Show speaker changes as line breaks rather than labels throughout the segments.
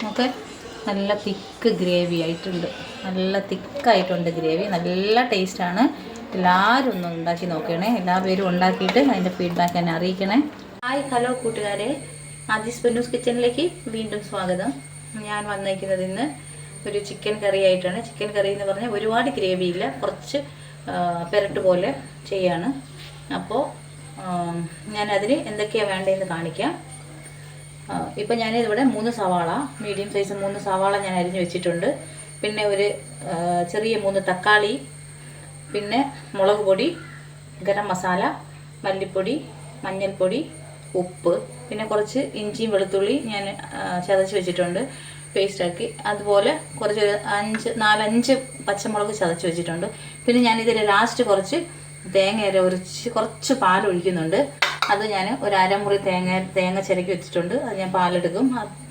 നമുക്ക് നല്ല തിക്ക് ഗ്രേവി ആയിട്ടുണ്ട്. നല്ല തിക്കായിട്ടുണ്ട് ഗ്രേവി. നല്ല ടേസ്റ്റാണ്. എല്ലാവരും ഒന്ന് ഉണ്ടാക്കി നോക്കണേ. എല്ലാവരും ഉണ്ടാക്കിയിട്ട് അതിന്റെ ഫീഡ്ബാക്ക് എന്നെ അറിയിക്കണേ. ഹായ് ഹലോ കൂട്ടുകാരെ. ആദിസ് ബന്നൂസ് കിച്ചണിലേക്ക് വീണ്ടും സ്വാഗതം. ഞാൻ വന്നേക്കുന്നത് ഇന്ന് ഒരു ചിക്കൻ കറി ആയിട്ടാണ്. ചിക്കൻ കറി എന്ന് പറഞ്ഞാൽ ഒരുപാട് ഗ്രേവി ഇല്ല. കുറച്ച് പെരട്ട് പോലെ ചെയ്യാണ്. അപ്പോൾ ഞാനതിന് എന്തൊക്കെയാണ് വേണ്ടതെന്ന് കാണിക്കാം. ഇപ്പം ഞാൻ ഇവിടെ മൂന്ന് സവാള മീഡിയം സൈസ് മൂന്ന് സവാള ഞാൻ അരിഞ്ഞു വെച്ചിട്ടുണ്ട്. പിന്നെ ഒരു ചെറിയ മൂന്ന് തക്കാളി പിന്നെ മുളക് പൊടി ഗരം മസാല മല്ലിപ്പൊടി മഞ്ഞൾപ്പൊടി ഉപ്പ് പിന്നെ കുറച്ച് ഇഞ്ചിയും വെളുത്തുള്ളി ഞാൻ ചതച്ച് വെച്ചിട്ടുണ്ട്. പേസ്റ്റാക്കി അതുപോലെ കുറച്ച് അഞ്ച് നാലഞ്ച് പച്ചമുളക് ചതച്ച് വെച്ചിട്ടുണ്ട്. പിന്നെ ഞാനിതിൽ ലാസ്റ്റ് കുറച്ച് തേങ്ങ അര ഉരിച്ച് കുറച്ച് പാൽ ഒഴിക്കുന്നുണ്ട് അത് ഞാൻ ഒരു അരമുറി തേങ്ങ തേങ്ങ ചിരക്കി വെച്ചിട്ടുണ്ട്. അത് ഞാൻ പാലെടുക്കും.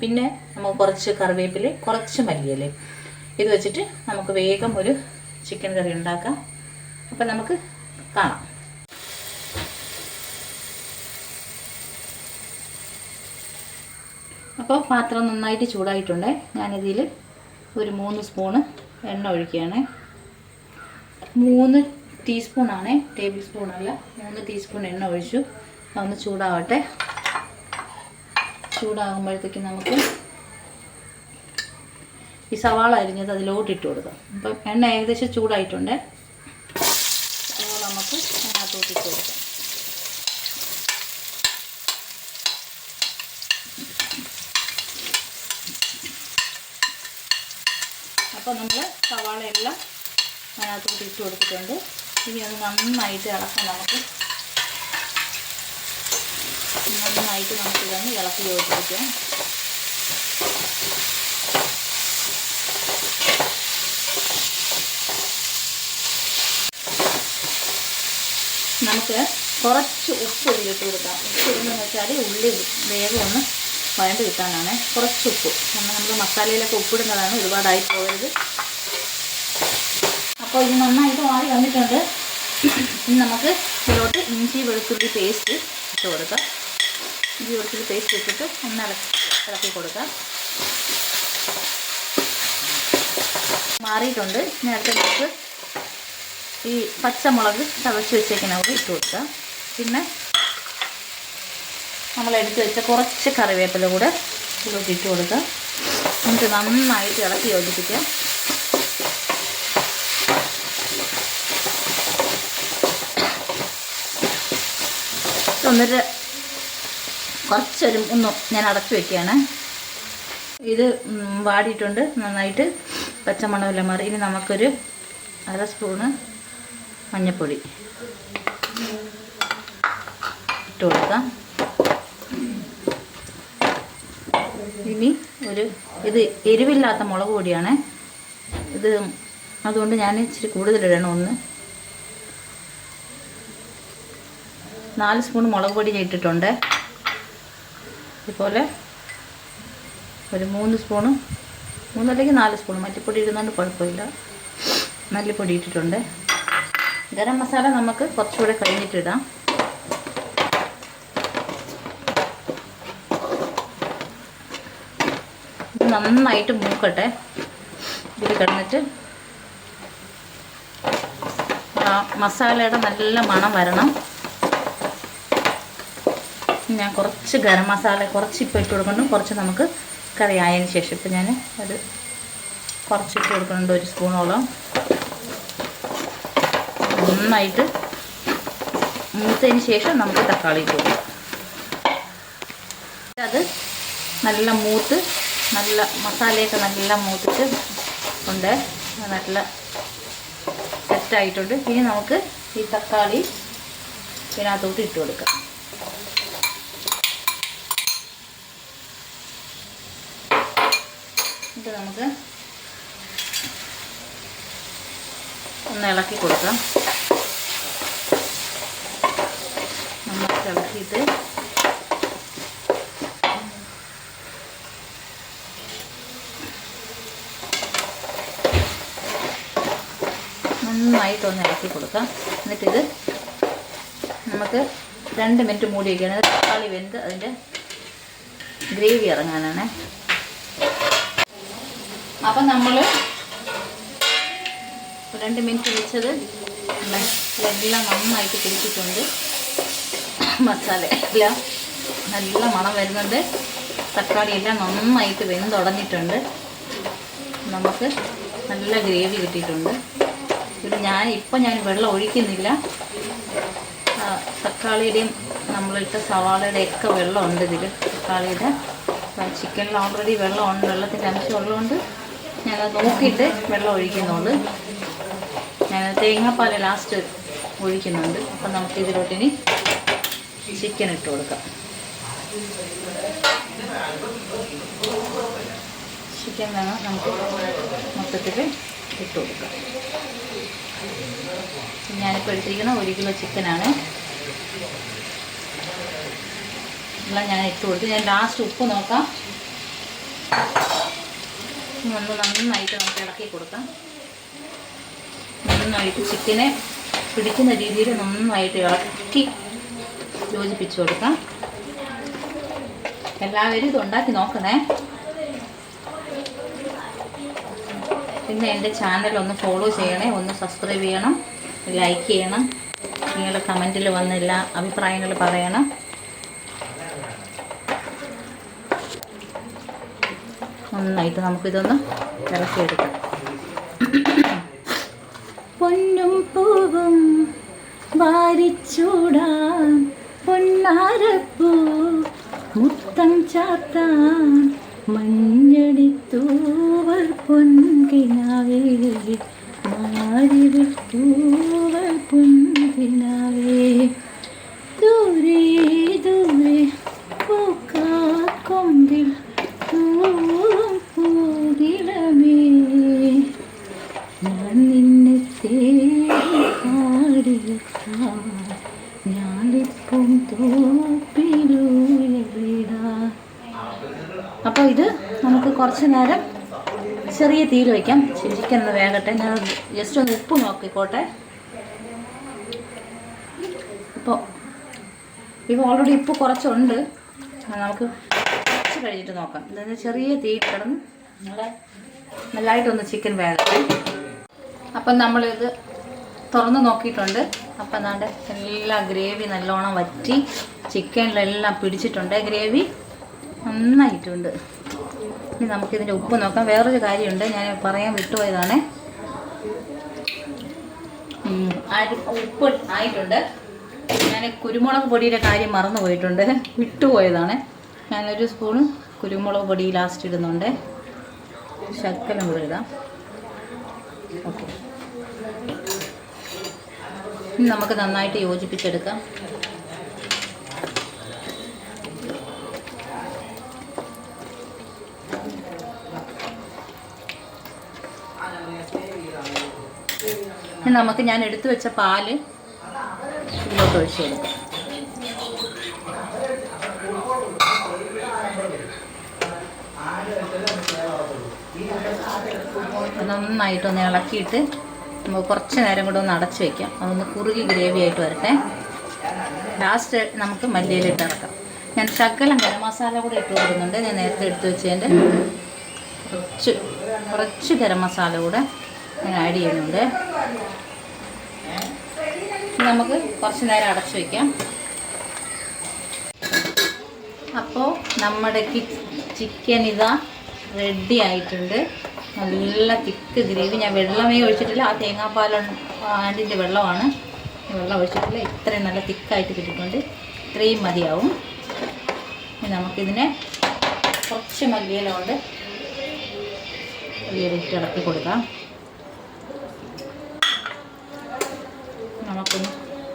പിന്നെ നമുക്ക് കുറച്ച് കറിവേപ്പില കുറച്ച് മല്ലിയില ഇത് വെച്ചിട്ട് നമുക്ക് വേഗം ഒരു ചിക്കൻ കറി ഉണ്ടാക്കാം. അപ്പം നമുക്ക് കാണാം. അപ്പോൾ പാത്രം നന്നായിട്ട് ചൂടായിട്ടുണ്ട്. ഞാനിതിൽ ഒരു മൂന്ന് സ്പൂണ് എണ്ണ ഒഴിക്കുകയാണ്. മൂന്ന് ടീസ്പൂണാണ് ടേബിൾ സ്പൂണല്ല മൂന്ന് ടീസ്പൂൺ എണ്ണ ഒഴിച്ചു. അതൊന്ന് ചൂടാവട്ടെ. ചൂടാകുമ്പോഴത്തേക്കും നമുക്ക് ഈ സവാള അരിഞ്ഞത് അതിലോട്ട് ഇട്ട് കൊടുക്കാം. അപ്പം എണ്ണ ഏകദേശം ചൂടായിട്ടുണ്ട്. നമുക്ക് അതിനകത്തോട്ട് ഇട്ട് കൊടുക്കാം. അപ്പോൾ നമ്മൾ സവാളയെല്ലാം അതിനകത്തോട്ട് ഇട്ട് കൊടുത്തിട്ടുണ്ട്. ഇനി അത് നന്നായിട്ട് ഇളക്കാം നമുക്ക് നന്നായിട്ട് നമുക്ക് ഇതൊന്ന് ഇളക്കി യോജിപ്പിക്കാം. നമുക്ക് കുറച്ച് ഉപ്പ് ഇതിലിട്ട് കൊടുക്കാം. ഉപ്പ് ഇടുന്നതെന്ന് വെച്ചാൽ ഉള്ളി വേഗം ഒന്ന് വഴണ്ട് കിട്ടാനാണ്. കുറച്ച് ഉപ്പ്. കാരണം നമ്മൾ മസാലയിലൊക്കെ ഉപ്പിടുന്നതാണ് ഒരുപാടായി പോകരുത് അപ്പോൾ ഇത് നന്നായിട്ട് മാറി വന്നിട്ടുണ്ട്. ഇനി നമുക്ക് ഇതിലോട്ട് ഇഞ്ചി വെളുത്തുള്ളി പേസ്റ്റ് ഇട്ട് കൊടുക്കാം. ഇഞ്ചി വെളുത്തുള്ളി പേസ്റ്റ് വെച്ചിട്ട് ഒന്ന് ഇളക്കി ഇളക്കി കൊടുക്കാം. മാറിയിട്ടുണ്ട്. നേരത്തെ നമുക്ക് ഈ പച്ചമുളക് ചതച്ച് വെച്ചേക്കുന്ന കൂടി ഇട്ട് കൊടുക്കാം. പിന്നെ നമ്മൾ എടുത്ത് വെച്ച കുറച്ച് കറിവേപ്പില കൂടെ ഇതിലോട്ട് ഇട്ട് കൊടുക്കാം. നമുക്ക് നന്നായിട്ട് ഇളക്കി യോജിപ്പിക്കാം. എന്നിട്ട് കുറച്ചൊരു ഒന്ന് ഞാൻ അടച്ചു വെക്കുകയാണ്. ഇത് വാടിയിട്ടുണ്ട്. നന്നായിട്ട് പച്ചമണമെല്ലാം മാറി. ഇനി നമുക്കൊരു അര സ്പൂണ് മഞ്ഞൾപ്പൊടി ഇട്ട് കൊടുക്കാം. ഇനി ഒരു ഇത് എരിവില്ലാത്ത മുളക് പൊടിയാണ്. ഇത് അതുകൊണ്ട് ഞാൻ ഇച്ചിരി കൂടുതലിടണം ഒന്ന്. നാല് സ്പൂൺ മുളക് പൊടി ഇട്ടിട്ടുണ്ട്. ഇതുപോലെ ഒരു മൂന്ന് സ്പൂണ് മൂന്നല്ലെങ്കിൽ നാല് സ്പൂൺ മല്ലിപ്പൊടി ഇടുന്നതുകൊണ്ട് കുഴപ്പമില്ല. മല്ലിപ്പൊടി ഇട്ടിട്ടുണ്ട്. ഗരം മസാല നമുക്ക് കുറച്ചുകൂടെ കഴിഞ്ഞിട്ടിടാം. ഇത് നന്നായിട്ട് മൂക്കട്ടെ. ഇതിൽ കിടന്നിട്ട് മസാലയുടെ നല്ല മണം വരണം. ഞാൻ കുറച്ച് ഗരം മസാല കുറച്ച് ഇപ്പോൾ ഇട്ട് കൊടുക്കണം കുറച്ച് നമുക്ക് കറി ആയതിന് ശേഷം ഇപ്പം ഞാൻ അത് കുറച്ച് ഇട്ട് കൊടുക്കുന്നുണ്ട് ഒരു സ്പൂണോളം. നന്നായിട്ട് മൂത്തതിന് ശേഷം നമുക്ക് തക്കാളി ഇട്ട് കൊടുക്കാം. അത് നല്ല മൂത്ത് നല്ല മസാലയൊക്കെ നല്ല മൂത്തിട്ട് ഉണ്ട്. നല്ല സെറ്റായിട്ടുണ്ട് ഇനി നമുക്ക് ഈ തക്കാളി ഇതിനകത്തോട്ട് ഇട്ട് കൊടുക്കാം ഇത് നമുക്ക് ഒന്ന് ഇളക്കി കൊടുക്കാം. നന്നായിട്ട് ഇളക്കിയിട്ട് നന്നായിട്ടൊന്ന് ഇളക്കി കൊടുക്കാം. എന്നിട്ടിത് നമുക്ക് രണ്ട് മിനിറ്റ് മൂടി വയ്ക്കുകയാണ് തക്കാളി വെന്ത് അതിന്റെ ഗ്രേവി ഇറങ്ങാനാണ്. അപ്പം നമ്മൾ രണ്ട് മിനിറ്റ് വെച്ചത് എല്ലാം നന്നായിട്ട് പിടിച്ചിട്ടുണ്ട് മസാല എല്ലാം നല്ല മണം വരുന്നുണ്ട്. തക്കാളി എല്ലാം നന്നായിട്ട് വെന്തുടഞ്ഞിട്ടുണ്ട്. നമുക്ക് നല്ല ഗ്രേവി കിട്ടിയിട്ടുണ്ട്. ഇത് ഞാൻ ഇപ്പം ഞാൻ വെള്ളം ഒഴിക്കുന്നില്ല. തക്കാളിയുടെയും നമ്മളിട്ട സവാളയുടെ ഒക്കെ വെള്ളമുണ്ട് ഇതിൽ തക്കാളിയുടെ ചിക്കനിൽ ഓൾറെഡി വെള്ളമുണ്ട്. വെള്ളത്തിന്റെ അംശം ഉള്ളതുകൊണ്ട് ഞാനത് നോക്കിയിട്ട് വെള്ളം ഒഴിക്കുന്നുണ്ട് ഞാൻ തേങ്ങാപ്പാൽ ലാസ്റ്റ് ഒഴിക്കുന്നുണ്ട്. അപ്പം നമുക്ക് ഇതിലോട്ടിനി ചിക്കൻ ഇട്ട് കൊടുക്കാം. ചിക്കൻ വേണം. നമുക്ക് മൊത്തത്തിൽ ഇട്ട് കൊടുക്കാം. ഞാനിപ്പോൾ എടുത്തിരിക്കുന്ന ഒരു കിലോ ചിക്കനാണ് എല്ലാം ഞാൻ ഇട്ട് കൊടുത്ത്. ഞാൻ ലാസ്റ്റ് ഉപ്പ് നോക്കാം. ഒന്ന് നന്നായിട്ട് നമുക്ക് ഇളക്കി കൊടുക്കാം. നന്നായിട്ട് ചിക്കനെ പിടിക്കുന്ന രീതിയിൽ നന്നായിട്ട് ഇളക്കി യോജിപ്പിച്ചു കൊടുക്കാം. എല്ലാവരും ഇത് ഉണ്ടാക്കി നോക്കണേ. പിന്നെ എന്റെ ചാനൽ ഒന്ന് ഫോളോ ചെയ്യണേ ഒന്ന് സബ്സ്ക്രൈബ് ചെയ്യണം ലൈക്ക് ചെയ്യണം. നിങ്ങളുടെ കമന്റിൽ വന്ന എല്ലാ അഭിപ്രായങ്ങൾ പറയണം. നന്നായിട്ട് നമുക്കിതൊന്ന് ഇളക്കിയെടുക്കാം. പൊന്നും പൂവും വാരിച്ചൂടാൻ പൊന്നാരപ്പൂ മുത്തം ചാത്താൻ മഞ്ഞടിത്തൂവൽ പൊൻകിനാവേ. മാറിവിട്ടൂവൽ പൊൻകിനാവേ. കുറച്ച് നേരം ചെറിയ തീയിൽ വയ്ക്കാം. ചിക്കൻ ഒന്ന് വേകട്ടെ. ഞാൻ ജസ്റ്റ് ഒന്ന് ഉപ്പ് നോക്കിക്കോട്ടെ. ഇപ്പോൾ ഇപ്പോൾ ഓൾറെഡി ഉപ്പ് കുറച്ചുണ്ട്. നമുക്ക് കുറച്ച് കഴിഞ്ഞിട്ട് നോക്കാം. എന്തായാലും ചെറിയ തീ കിടന്ന് നല്ല നല്ലതായിട്ടൊന്ന് ചിക്കൻ വേകട്ടെ. അപ്പം നമ്മളിത് തുറന്ന് നോക്കിയിട്ടുണ്ട്. അപ്പം എന്നാണ്ട് എല്ലാ ഗ്രേവി നല്ലോണം വറ്റി ചിക്കനിലെല്ലാം പിടിച്ചിട്ടുണ്ട്. ഗ്രേവി നന്നായിട്ടുണ്ട്. ഇനി നമുക്കിതിന്റെ ഉപ്പ് നോക്കാം. വേറൊരു കാര്യമുണ്ട്. ഞാൻ പറയാൻ വിട്ടുപോയതാണ്. ഉപ്പ് ആയിട്ടുണ്ട്. ഞാൻ കുരുമുളക് പൊടിയുടെ കാര്യം മറന്നു പോയിട്ടുണ്ട്. വിട്ടുപോയതാണ്. ഞാനൊരു സ്പൂൺ കുരുമുളക് പൊടി ലാസ്റ്റ് ഇടുന്നുണ്ട്. ശക്കലം കൂടെ ഇടാം. ഓക്കെ നമുക്ക് നന്നായിട്ട് യോജിപ്പിച്ചെടുക്കാം. നമുക്ക് ഞാൻ എടുത്തു വെച്ച പാൽ ഇതിലോട്ട് ഒഴിച്ചു കൊടുക്കാം. നന്നായിട്ടൊന്ന് ഇളക്കിയിട്ട് നമുക്ക് കുറച്ച് നേരം കൂടെ ഒന്ന് അടച്ചു വെക്കാം. അതൊന്ന് കുറുകി ഗ്രേവി ആയിട്ട് വരട്ടെ. ലാസ്റ്റ് നമുക്ക് മല്ലിയിലിട്ട് ഇറക്കാം ഞാൻ ശകലം ഗരം മസാല കൂടെ ഇട്ട് കൊടുക്കുന്നുണ്ട്. ഞാൻ നേരത്തെ എടുത്തു വെച്ചതിന്റെ കുറച്ച് കുറച്ച് ഗരം മസാല കൂടെ ഞാൻ ആഡ് ചെയ്യുന്നുണ്ട്. നമുക്ക് കുറച്ച് നേരം അടച്ചു വയ്ക്കാം അപ്പോൾ നമ്മുടെ ചിക്കൻ ഇതാ റെഡി ആയിട്ടുണ്ട്. നല്ല തിക്ക് ഗ്രേവി ഞാൻ വെള്ളമേ ഒഴിച്ചിട്ടില്ല. ആ തേങ്ങാപ്പാൽ ആണ്ടിന്റെ വെള്ളമാണ്. വെള്ളം ഒഴിച്ചിട്ടില്ല. ഇത്രയും നല്ല തിക്കായിട്ട് കിട്ടിയിട്ടുണ്ട്. ഇത്രയും മതിയാവും. നമുക്കിതിനെ കുറച്ച് മല്ലിയില മല്ലിയിലിട്ട് ഇളക്കി കൊടുക്കാം. നമുക്കൊന്ന്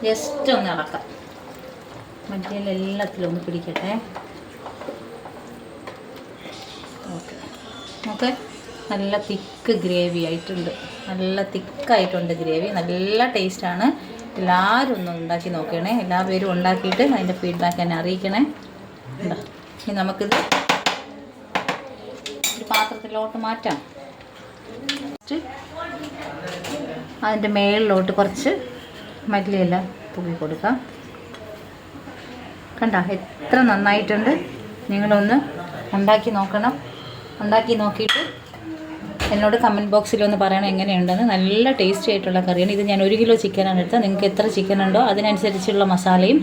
ജസ്റ്റ് ഒന്ന് ഇളക്കാം. മല്ലിയില ഒന്ന് പിടിക്കട്ടെ. ഓക്കെ. നമുക്ക് നല്ല തിക്ക് ഗ്രേവി ആയിട്ടുണ്ട്. നല്ല തിക്കായിട്ടുണ്ട് ഗ്രേവി. നല്ല ടേസ്റ്റാണ് എല്ലാവരും ഒന്ന് ഉണ്ടാക്കി നോക്കണേ. എല്ലാ പേരും ഉണ്ടാക്കിയിട്ട് അതിന്റെ ഫീഡ്ബാക്ക് എന്നെ അറിയിക്കണേ. ഇനി നമുക്കിത് ഒരു പാത്രത്തിലോട്ട് മാറ്റാം. അതിന്റെ മേളിലോട്ട് കുറച്ച് മല്ലിയില തൂക്കി കൊടുക്കാം. കണ്ട എത്ര നന്നായിട്ടുണ്ട്. നിങ്ങളൊന്ന് ഉണ്ടാക്കി നോക്കണം. ഉണ്ടാക്കി നോക്കിയിട്ട് എന്നോട് കമന്റ് ബോക്സിൽ ഒന്ന് പറയണം എങ്ങനെയുണ്ടെന്ന്. നല്ല ടേസ്റ്റി ആയിട്ടുള്ള കറിയാണ്. ഇത് ഞാൻ ഒരു കിലോ ചിക്കനാണ് എടുത്തത്. നിങ്ങൾക്ക് എത്ര ചിക്കൻ ഉണ്ടോ അതിനനുസരിച്ചുള്ള മസാലയും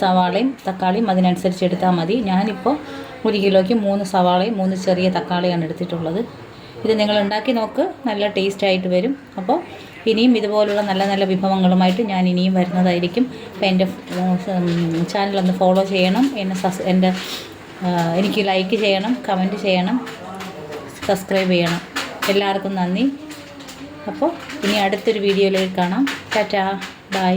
സവാളയും തക്കാളിയും അതിനനുസരിച്ച് എടുത്താൽ മതി. ഞാനിപ്പോൾ ഒരു കിലോയ്ക്ക് മൂന്ന് സവാളയും മൂന്ന് ചെറിയ തക്കാളിയാണ് എടുത്തിട്ടുള്ളത്. ഇത് നിങ്ങൾ ഉണ്ടാക്കി നോക്ക്. നല്ല ടേസ്റ്റ് ആയിട്ട് വരും. അപ്പോൾ ഇനിയും ഇതുപോലുള്ള നല്ല നല്ല വിഭവങ്ങളുമായിട്ട് ഞാൻ ഇനിയും വരുന്നതായിരിക്കും. അപ്പോൾ എന്റെ ചാനലൊന്ന് ഫോളോ ചെയ്യണം. എന്നെ സസ് എന്റെ എനിക്ക് ലൈക്ക് ചെയ്യണം കമന്റ് ചെയ്യണം സബ്സ്ക്രൈബ് ചെയ്യണം. എല്ലാവർക്കും നന്ദി. അപ്പോൾ ഇനി അടുത്തൊരു വീഡിയോയിലേക്ക് കാണാം. ടാറ്റാ. ബൈ